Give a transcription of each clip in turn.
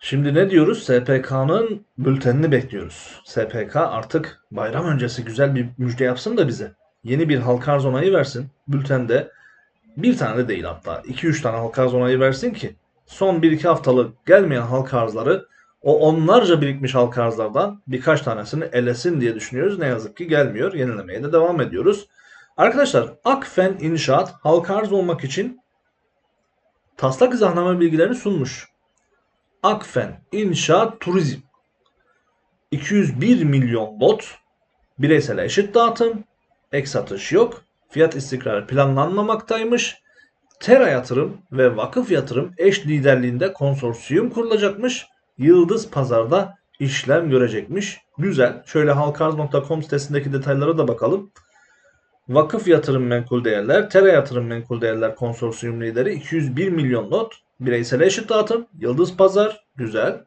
Şimdi ne diyoruz? SPK'nın bültenini bekliyoruz. SPK artık bayram öncesi güzel bir müjde yapsın da bize. Yeni bir halka arz onayı versin. Bültende bir tane de değil hatta 2-3 tane halka arz onayı versin ki son 1-2 haftalık gelmeyen halka arzları o onlarca birikmiş halka arzlardan birkaç tanesini elesin diye düşünüyoruz. Ne yazık ki gelmiyor. Yenilemeye de devam ediyoruz. Arkadaşlar Akfen İnşaat halka arz olmak için taslak izahname bilgilerini sunmuş. Akfen İnşaat Turizm 201 milyon lot bireysel eşit dağıtım ek satış yok fiyat istikrarı planlanmamaktaymış Tera yatırım ve vakıf yatırım eş liderliğinde konsorsiyum kurulacakmış Yıldız Pazar'da işlem görecekmiş güzel şöyle halkarz.com sitesindeki detaylara da bakalım Vakıf Yatırım Menkul Değerler, Tera Yatırım Menkul Değerler Konsorsiyum lideri 201 milyon lot. Bireysel eşit dağıtım, Yıldız Pazar, güzel.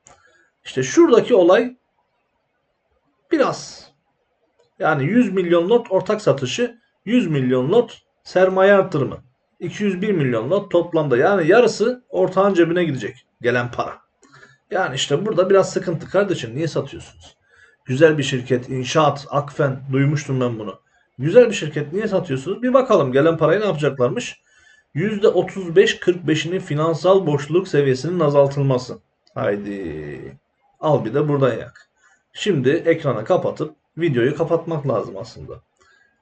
İşte şuradaki olay biraz. Yani 100 milyon lot ortak satışı, 100 milyon lot sermaye artırımı. 201 milyon lot toplamda yani yarısı ortağın cebine gidecek gelen para. Yani işte burada biraz sıkıntı kardeşim niye satıyorsunuz? Güzel bir şirket, inşaat, Akfen duymuştum ben bunu. Güzel bir şirket niye satıyorsunuz? Bir bakalım gelen parayı ne yapacaklarmış? %35-45'inin finansal borçluluk seviyesinin azaltılması. Haydi. Al bir de buradan yak. Şimdi ekranı kapatıp videoyu kapatmak lazım aslında.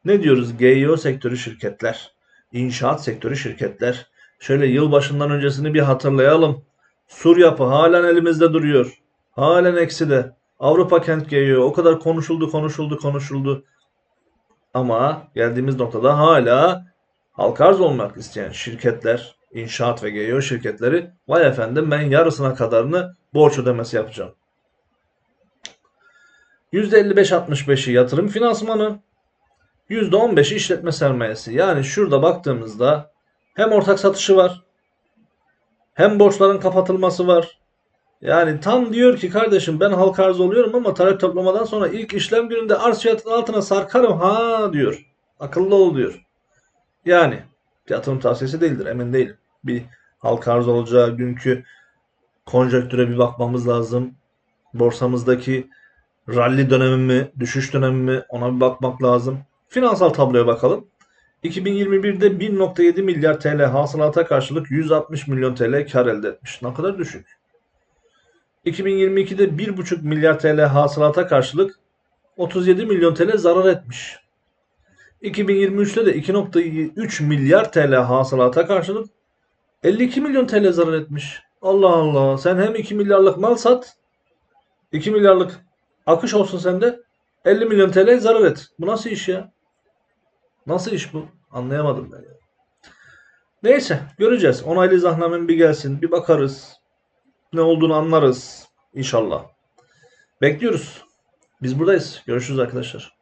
Ne diyoruz? GEO sektörü şirketler, inşaat sektörü şirketler. Şöyle yılbaşından öncesini bir hatırlayalım. Sur yapı halen elimizde duruyor. Halen ekside. Avrupa Kent GEO o kadar konuşuldu konuşuldu konuşuldu. Ama geldiğimiz noktada hala halka arz olmak isteyen şirketler, inşaat ve GEO şirketleri vay efendim ben yarısına kadarını borç ödemesi yapacağım. %55-65'i yatırım finansmanı, %15'i işletme sermayesi. Yani şurada baktığımızda hem ortak satışı var, hem borçların kapatılması var. Yani tam diyor ki kardeşim ben halka arz oluyorum ama talep toplamadan sonra ilk işlem gününde arz fiyatının altına sarkarım ha diyor. Akıllı ol diyor. Yani yatırım tavsiyesi değildir emin değilim. Bir halka arz olacağı günkü konjonktüre bir bakmamız lazım. Borsamızdaki rally dönemi mi, düşüş dönemi mi ona bir bakmak lazım. Finansal tabloya bakalım. 2021'de 1.7 milyar TL hasılata karşılık 160 milyon TL kar elde etmiş. Ne kadar düşük. 2022'de 1,5 milyar TL hasılata karşılık 37 milyon TL zarar etmiş. 2023'te de 2.3 milyar TL hasılata karşılık 52 milyon TL zarar etmiş. Allah Allah sen hem 2 milyarlık mal sat 2 milyarlık akış olsun sende 50 milyon TL zarar et. Bu nasıl iş ya? Nasıl iş bu? Anlayamadım ben ya. Neyse göreceğiz. Onaylı izahnamem bir gelsin. Bir bakarız. Ne olduğunu anlarız. İnşallah. Bekliyoruz. Biz buradayız. Görüşürüz arkadaşlar.